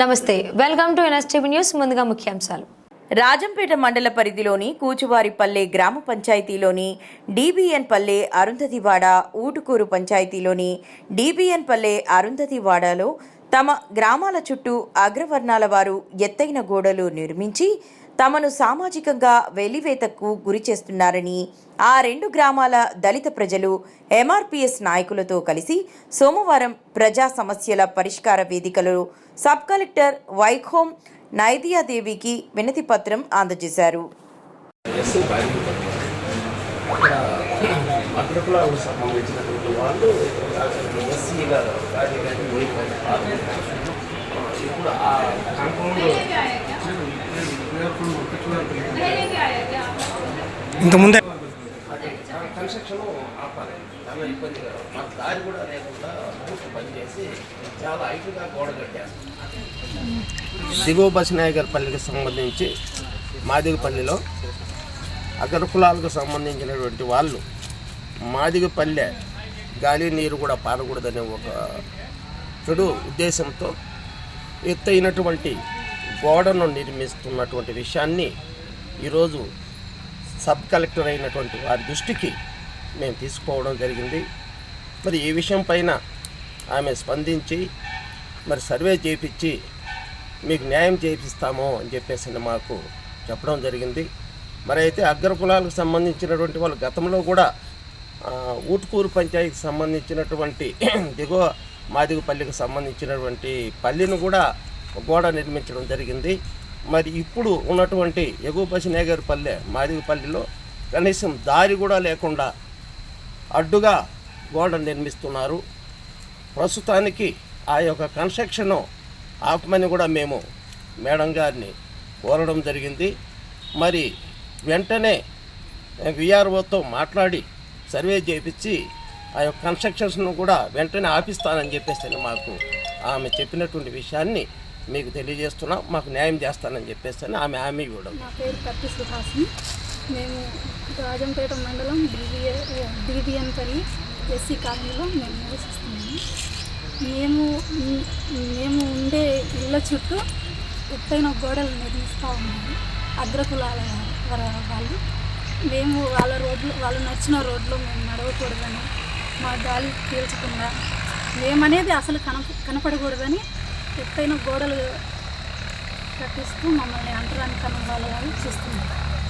నమస్తే welcome to NSTV news ముందుగా ముఖ్యాంశాలు. రాజంపేట మండల పరిధిలోని కూచువారిపల్లె గ్రామ పంచాయతీలోని డీబీఎన్ పల్లె అరుంధతివాడ ఊటుకూరు పంచాయతీలోని డీబీఎన్ పల్లె అరుంధతివాడలో తమ గ్రామాల చుట్టూ అగ్రవర్ణాల వారు ఎత్తైన గోడలు నిర్మించి తమను సామాజికంగా వెలివేతకు గురి చేస్తున్నారని ఆ రెండు గ్రామాల దళిత ప్రజలు ఎంఆర్పిఎస్ నాయకులతో కలిసి సోమవారం ప్రజా సమస్యల పరిష్కార వేదికలో సబ్ కలెక్టర్ వైఖోం నైదియాదేవికి వినతి పత్రం అందజేశారు. అగ్రకులాలకు సంబంధించినటువంటి వాళ్ళు ఎస్సీగా ఇప్పుడు ఆ కాంపౌండ్ ఇంతకుముందే కన్స్ట్రక్షన్ ఆపాలి. చాలా ఇబ్బందిగా మాకు దారి కూడా లేకుండా పూర్తి పని చేసి చాలా హైట్గా గోడ కట్టారు సంబంధించి మాదిగపల్లిలో అగ్రకులాలకు సంబంధించినటువంటి వాళ్ళు మాదిగపల్లె గాలి నీరు కూడా పారకూడదనే ఒక చెడు ఉద్దేశంతో ఎత్తైనటువంటి గోడను నిర్మిస్తున్నటువంటి విషయాన్ని ఈరోజు సబ్ కలెక్టర్ అయినటువంటి వారి దృష్టికి మేము తీసుకోవడం జరిగింది. మరి ఈ విషయం పైన ఆమె స్పందించి మరి సర్వే చేయించి మీకు న్యాయం చేయిస్తాము అని చెప్పేసి మాకు చెప్పడం జరిగింది. మరి అయితే అగ్రకులాలకు సంబంధించినటువంటి వాళ్ళు గతంలో కూడా ఊటుకూరు పంచాయతీకి సంబంధించినటువంటి దిగువ మాదిగపల్లికి సంబంధించినటువంటి పల్లిని కూడా గోడ నిర్మించడం జరిగింది. మరి ఇప్పుడు ఉన్నటువంటి ఎగువ పసినేగర్ పల్లె మాదిగపల్లిలో కనీసం దారి కూడా లేకుండా అడ్డుగా గోడ నిర్మిస్తున్నారు. ప్రస్తుతానికి ఆ యొక్క కన్స్ట్రక్షన్ ఆపమని కూడా మేము మేడం గారిని కోరడం జరిగింది. మరి వెంటనే విఆర్ఓతో మాట్లాడి సర్వే చేయించి ఆ యొక్క కన్స్ట్రక్షన్స్ను కూడా వెంటనే ఆపిస్తానని చెప్పేసి మాకు ఆమె చెప్పినటువంటి విషయాన్ని మీకు తెలియజేస్తున్నాం మాకు న్యాయం చేస్తానని చెప్పేసి ఆమె హామీ ఇవ్వడం. నా పేరు కత్తి సుహాసిని. మేము రాజంపేట మండలం డివిఏ డివిఎన్ ఎస్సీ కాలనీలో మేము నివసిస్తున్నాము మేము మేము ఉండే ఇళ్ళ చుట్టూ ఎత్తైన గోడలు నిర్మిస్తూ ఉన్నాము అగ్రకులాల వాళ్ళు మేము వాళ్ళ రోడ్లు వాళ్ళు నచ్చిన రోడ్లో మేము నడవకూడదని మా గాలి పీల్చకుండా మేమనేది అసలు కన కనపడకూడదని ఎత్తైన గోడలు కట్టిస్తూ మమ్మల్ని అంటరాని కనం చేస్తున్నారు.